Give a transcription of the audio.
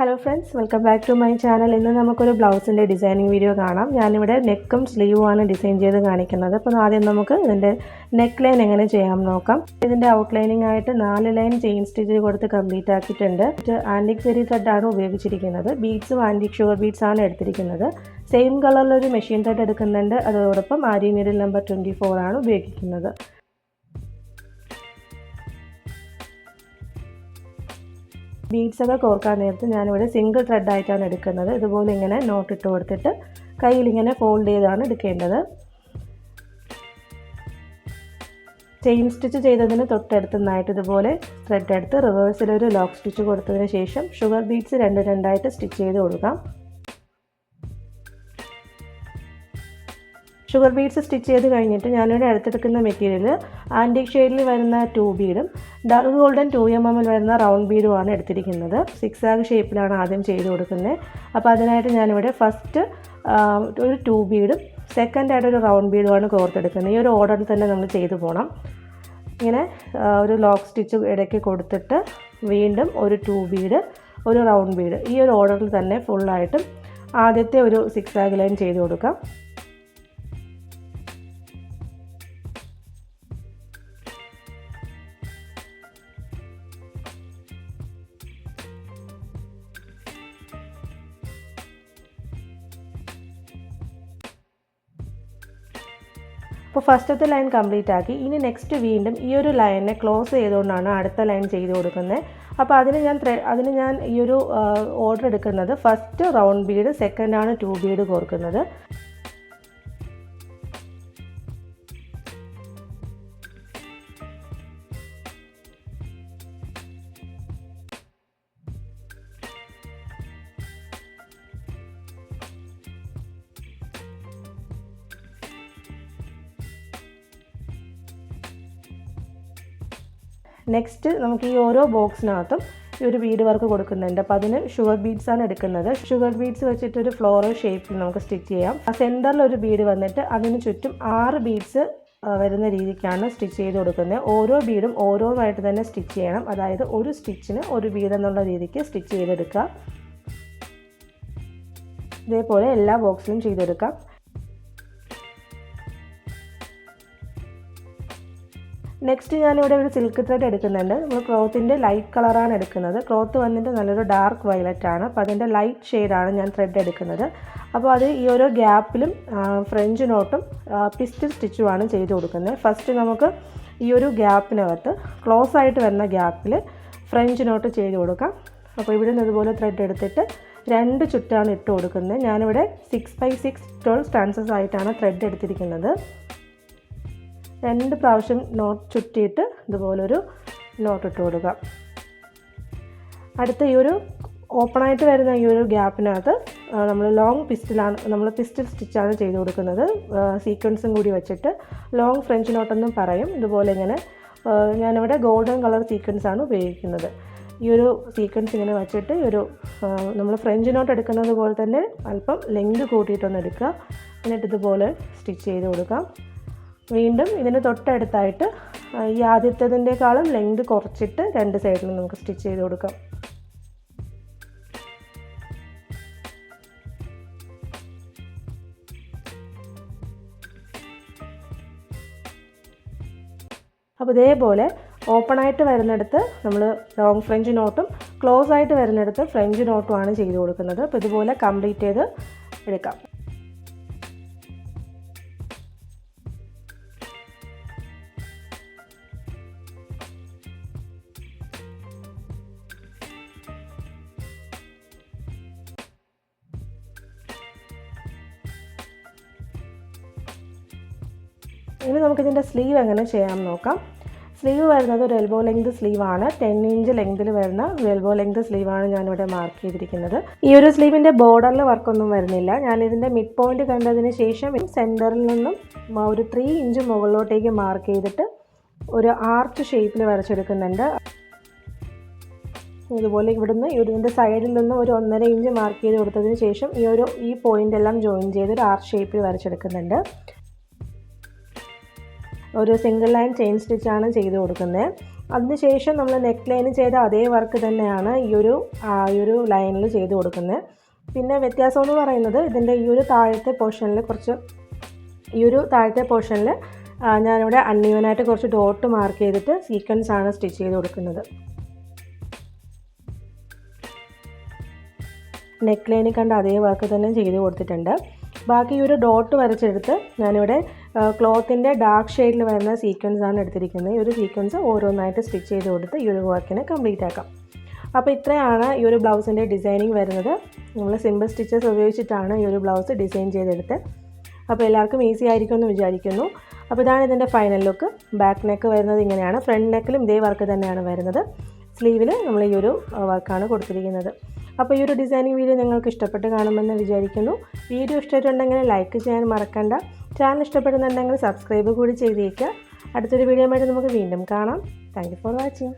Hello friends welcome back to my channel ഇന്ന് നമുക്കൊരു ബ്ലൗസിന്റെ designing video കാണാം. ഞാനിവിടെ നെക്കും സ്ലീവുമാണ് ഡിസൈൻ ചെയ്ത് കാണിക്കുന്നത്. അപ്പോൾ ആദ്യം നമുക്ക് ഇതിന്റെ നെക്ക് ലൈൻ എങ്ങനെ ചെയ്യാം നോക്കാം. ഇതിന്റെ ഔട്ട്ലൈനിങ് ആയിട്ട് നാല് ലൈൻ ചെയിൻ സ്റ്റിച്ച് കൊടുത്ത് കംപ്ലീറ്റ് ആക്കിയിട്ടുണ്ട്. ആന്റിക് സെരി ആണ് ഉപയോഗിച്ചിരിക്കുന്നത്. ബീഡ്സും ആന്റിക് ഷുഗർ ബീഡ്സ് ആണ് എടുത്തിരിക്കുന്നത്. സെയിം കളറിലൊരു മെഷീൻ ത്രെഡ് എടുക്കുന്നുണ്ട്. അതോടൊപ്പം aari needle number twenty four ആണ് ഉപയോഗിക്കുന്നത്. ബീഡ്സ് ഒക്കെ കോർക്കാൻ നേരത്ത് ഞാനിവിടെ സിംഗിൾ ത്രെഡ് ആയിട്ടാണ് എടുക്കുന്നത്. ഇതുപോലെ ഇങ്ങനെ നോട്ട് ഇട്ട് കൊടുത്തിട്ട് കയ്യിൽ ഇങ്ങനെ ഫോൾഡ് ചെയ്താണ് എടുക്കേണ്ടത്. ചെയിൻ സ്റ്റിച്ച് ചെയ്തതിന് തൊട്ടടുത്ത് നന്നായിട്ട് ഇതുപോലെ ത്രെഡ് എടുത്ത് റിവേഴ്സിൽ ഒരു ലോക്ക് സ്റ്റിച്ച് കൊടുത്തതിന് ശേഷം ഷുഗർ ബീഡ്സ് രണ്ട് രണ്ടായിട്ട് സ്റ്റിച്ച് ചെയ്ത് കൊടുക്കാം. ഷുഗർ ബീഡ്സ് സ്റ്റിച്ച് ചെയ്ത് കഴിഞ്ഞിട്ട് ഞാനിവിടെ അടുത്തെടുക്കുന്ന മെറ്റീരിയൽ ആന്റിക് ഷെയ്ഡിൽ വരുന്ന ടു ബീഡും ഡാർക്ക് ഗോൾഡൻ ടു എം എമ്മിൽ വരുന്ന റൗണ്ട് ബീഡുമാണ് എടുത്തിരിക്കുന്നത്. സിക്സ് ആഗ് ഷേപ്പിലാണ് ആദ്യം ചെയ്ത് കൊടുക്കുന്നത്. അപ്പോൾ അതിനായിട്ട് ഞാനിവിടെ ഫസ്റ്റ് ഒരു ടു ബീഡും സെക്കൻഡ് ആയിട്ട് ഒരു റൗണ്ട് ബീഡുമാണ് കോർത്തെടുക്കുന്നത്. ഈ ഒരു ഓർഡറിൽ തന്നെ നമ്മൾ ചെയ്തു പോകണം ഇങ്ങനെ ഒരു ലോക്ക് സ്റ്റിച്ച് ഇടയ്ക്ക് കൊടുത്തിട്ട് വീണ്ടും ഒരു ടു ബീഡ് ഒരു റൗണ്ട് ബീഡ് ഈ ഒരു ഓർഡറിൽ തന്നെ ഫുള്ളായിട്ടും ആദ്യത്തെ ഒരു സിക്സ് ആഗ് ലൈൻ ചെയ്ത് കൊടുക്കാം. അപ്പോൾ ഫസ്റ്റത്തെ ലൈൻ കംപ്ലീറ്റ് ആക്കി. ഇനി നെക്സ്റ്റ് വീണ്ടും ഈ ഒരു ലൈനെ ക്ലോസ് ചെയ്തുകൊണ്ടാണ് അടുത്ത ലൈൻ ചെയ്ത് കൊടുക്കുന്നത്. അപ്പോൾ അതിന് ഞാൻ അതിന് ഞാൻ ഈ ഒരു ഓർഡർ എടുക്കുന്നത് ഫസ്റ്റ് റൗണ്ട് ബീഡ് സെക്കൻഡാണ് ടു ബീഡ് കോർക്കുന്നത്. നെക്സ്റ്റ് നമുക്ക് ഈ ഓരോ ബോക്സിനകത്തും ഈ ഒരു ബീഡ് വർക്ക് കൊടുക്കുന്നുണ്ട്. അപ്പോൾ അതിന് ഷുഗർ ബീഡ്സ് ആണ് എടുക്കുന്നത്. ഷുഗർ ബീഡ്സ് വെച്ചിട്ട് ഒരു ഫ്ലോറൽ ഷേപ്പിൽ നമുക്ക് സ്റ്റിച്ച് ചെയ്യാം. ആ സെന്ററിൽ ഒരു ബീഡ് വന്നിട്ട് അതിന് ചുറ്റും ആറ് ബീഡ്സ് വരുന്ന രീതിക്കാണ് സ്റ്റിച്ച് ചെയ്ത് കൊടുക്കുന്നത്. ഓരോ ബീഡും ഓരോന്നായിട്ട് തന്നെ സ്റ്റിച്ച് ചെയ്യണം. അതായത് ഒരു സ്റ്റിച്ചിന് ഒരു ബീഡ് എന്നുള്ള രീതിക്ക് സ്റ്റിച്ച് ചെയ്തെടുക്കുക ഇതേപോലെ എല്ലാ ബോക്സിലും ചെയ്തെടുക്കാം. നെക്സ്റ്റ് ഞാനിവിടെ ഒരു സിൽക്ക് ത്രെഡ് എടുക്കുന്നുണ്ട്. നമ്മൾ ക്ലോത്തിന്റെ ലൈറ്റ് കളറാണ് എടുക്കുന്നത്. ക്ലോത്ത് വന്നിട്ട് നല്ലൊരു ഡാർക്ക് വയലറ്റ് ആണ്. അപ്പോൾ അതിന്റെ ലൈറ്റ് ഷെയ്ഡാണ് ഞാൻ ത്രെഡ് എടുക്കുന്നത്. അപ്പോൾ അത് ഈ ഓരോ ഗ്യാപ്പിലും ഫ്രഞ്ച് നോട്ടും പിസ്റ്റൽ സ്റ്റിച്ചുമാണ് ചെയ്ത് കൊടുക്കുന്നത്. ഫസ്റ്റ് നമുക്ക് ഈ ഒരു ഗ്യാപ്പിനകത്ത് ക്ലോസ് ആയിട്ട് വരുന്ന ഗ്യാപ്പിൽ ഫ്രഞ്ച് നോട്ട് ചെയ്ത് കൊടുക്കാം. അപ്പോൾ ഇവിടെ നിന്ന് ഇതുപോലെ ത്രെഡ് എടുത്തിട്ട് രണ്ട് ചുറ്റാണ് ഇട്ട് കൊടുക്കുന്നത്. ഞാനിവിടെ six by six twelve strands ആയിട്ടാണ് ത്രെഡ് എടുത്തിരിക്കുന്നത്. രണ്ട് പ്രാവശ്യം നോട്ട് ചുറ്റിയിട്ട് ഇതുപോലൊരു നോട്ട് ഇട്ട് കൊടുക്കുക. അടുത്ത ഈ ഒരു ഓപ്പണായിട്ട് വരുന്ന ഈ ഒരു ഗ്യാപ്പിനകത്ത് നമ്മൾ ലോങ് പിസ്റ്റിലാണ് നമ്മൾ പിസ്റ്റിൽ സ്റ്റിച്ചാണ് ചെയ്ത് കൊടുക്കുന്നത്. സീക്വൻസും കൂടി വെച്ചിട്ട് ലോങ് ഫ്രഞ്ച് നോട്ടെന്നും പറയും. ഇതുപോലെ ഇങ്ങനെ ഞാനിവിടെ ഗോൾഡൻ കളർ സീക്വൻസ് ആണ് ഉപയോഗിക്കുന്നത്. ഈ ഒരു സീക്വൻസ് ഇങ്ങനെ വെച്ചിട്ട് ഒരു നമ്മൾ ഫ്രഞ്ച് നോട്ട് എടുക്കുന്നത് പോലെ തന്നെ അല്പം ലെങ്ത് കൂട്ടിയിട്ടൊന്ന് എടുക്കുക. എന്നിട്ട് ഇതുപോലെ സ്റ്റിച്ച് ചെയ്ത് കൊടുക്കാം. വീണ്ടും ഇതിന് തൊട്ടടുത്തായിട്ട് ഈ ആദ്യത്തേതിന്റെക്കാളും ലെങ്ത് കുറച്ചിട്ട് രണ്ട് സൈഡിലും നമുക്ക് സ്റ്റിച്ച് ചെയ്ത് കൊടുക്കാം. അപ്പോൾ ഇതേപോലെ ഓപ്പൺ ആയിട്ട് വരുന്നിടത്ത് നമ്മൾ ലോങ് ഫ്രഞ്ച് നോട്ടും ക്ലോസ് ആയിട്ട് വരുന്നിടത്ത് ഫ്രഞ്ച് നോട്ടുമാണ് ചെയ്ത് കൊടുക്കുന്നത്. അപ്പോൾ ഇതുപോലെ കംപ്ലീറ്റ് ചെയ്ത് എടുക്കാം. ഇനി നമുക്കിതിന്റെ സ്ലീവ് എങ്ങനെ ചെയ്യാം നോക്കാം. സ്ലീവ് വരുന്നത് ഒരു എൽബോ ലെങ്ത് സ്ലീവാണ് ടെൻ ഇഞ്ച് ലെങ്തിൽ വരുന്ന ഒരു എൽബോ ലെങ്ത് സ്ലീവാണ് ഞാനിവിടെ മാർക്ക് ചെയ്തിരിക്കുന്നത്. ഈ ഒരു സ്ലീവിന്റെ ബോർഡറിൽ വർക്കൊന്നും വരുന്നില്ല. ഞാൻ ഞാനിതിന്റെ മിഡ് പോയിന്റ് കണ്ടതിന് ശേഷം സെന്ററിൽ നിന്നും ഒരു ത്രീ ഇഞ്ച് മുകളിലോട്ടേക്ക് മാർക്ക് ചെയ്തിട്ട് ഒരു ആർച്ച് ഷേപ്പിൽ വരച്ചെടുക്കുന്നുണ്ട്. ഇതുപോലെ ഇവിടുന്ന് ഇതിന്റെ സൈഡിൽ നിന്ന് ഒരു ഒന്നര ഇഞ്ച് മാർക്ക് ചെയ്ത് കൊടുത്തതിന് ശേഷം ഈ ഒരു ഈ പോയിന്റ് എല്ലാം ജോയിൻ ചെയ്ത് ഒരു ആർച്ച് ഷേപ്പിൽ വരച്ചെടുക്കുന്നുണ്ട്. ഒരു സിംഗിൾ ലൈൻ ചെയിൻ സ്റ്റിച്ചാണ് ചെയ്ത് കൊടുക്കുന്നത്. അതിനുശേഷം നമ്മൾ നെക്ക് ലൈന് ചെയ്ത അതേ വർക്ക് തന്നെയാണ് ഈ ഒരു ഈ ഒരു ലൈനിൽ ചെയ്ത് കൊടുക്കുന്നത്. പിന്നെ വ്യത്യാസം എന്ന് പറയുന്നത് ഇതിന്റെ ഈ ഒരു താഴത്തെ പോർഷനിൽ കുറച്ച് ഈ ഒരു താഴത്തെ പോർഷനിൽ ഞാനിവിടെ അൺഈവനായിട്ട് കുറച്ച് ഡോട്ട് മാർക്ക് ചെയ്തിട്ട് സീക്വൻസ് ആണ് സ്റ്റിച്ച് ചെയ്ത് കൊടുക്കുന്നത്. നെക്ക് ലൈനിൽ കണ്ട അതേ വർക്ക് തന്നെ ചെയ്ത് കൊടുത്തിട്ടുണ്ട്. ബാക്കി ഒരു ഡോട്ട് വരച്ചെടുത്ത് ഞാനിവിടെ ക്ലോത്തിന്റെ ഡാർക്ക് ഷെയ്ഡിൽ വരുന്ന സീക്വൻസ് ആണ് എടുത്തിരിക്കുന്നത്. ഈ ഒരു സീക്വൻസ് ഓരോന്നായിട്ട് സ്റ്റിച്ച് ചെയ്ത് കൊടുത്ത് ഈ ഒരു വർക്കിനെ കംപ്ലീറ്റ് ആക്കാം. അപ്പോൾ ഇത്രയാണ് ഈ ഒരു ബ്ലൗസിന്റെ ഡിസൈനിങ് വരുന്നത്. നമ്മൾ സിമ്പിൾ സ്റ്റിച്ചസ് ഉപയോഗിച്ചിട്ടാണ് ഈ ഒരു ബ്ലൗസ് ഡിസൈൻ ചെയ്തെടുത്ത് അപ്പോൾ എല്ലാവർക്കും ഈസി ആയിരിക്കും എന്ന് വിചാരിക്കുന്നു. അപ്പോൾ ഇതാണ് ഇതിന്റെ ഫൈനൽ ലുക്ക് ബാക്ക് നെക്ക് വരുന്നത് ഇങ്ങനെയാണ്. ഫ്രണ്ട് നെക്കിലും ഇതേ വർക്ക് തന്നെയാണ് വരുന്നത്. സ്ലീവിൽ നമ്മൾ ഈ ഒരു വർക്കാണ് കൊടുത്തിരിക്കുന്നത്. അപ്പോൾ ഈ ഒരു ഡിസൈനിങ് വീഡിയോ നിങ്ങൾക്ക് ഇഷ്ടപ്പെട്ട് കാണുമെന്ന് വിചാരിക്കുന്നു. വീഡിയോ ഇഷ്ടമായിട്ടുണ്ടെങ്കിൽ ലൈക്ക് ചെയ്യാൻ മറക്കണ്ട. ചാനൽ ഇഷ്ടപ്പെടുന്നുണ്ടെങ്കിൽ സബ്സ്ക്രൈബ് കൂടി ചെയ്തേക്കുക. അടുത്തൊരു വീഡിയോ ആയിട്ട് നമുക്ക് വീണ്ടും കാണാം. Thank for watching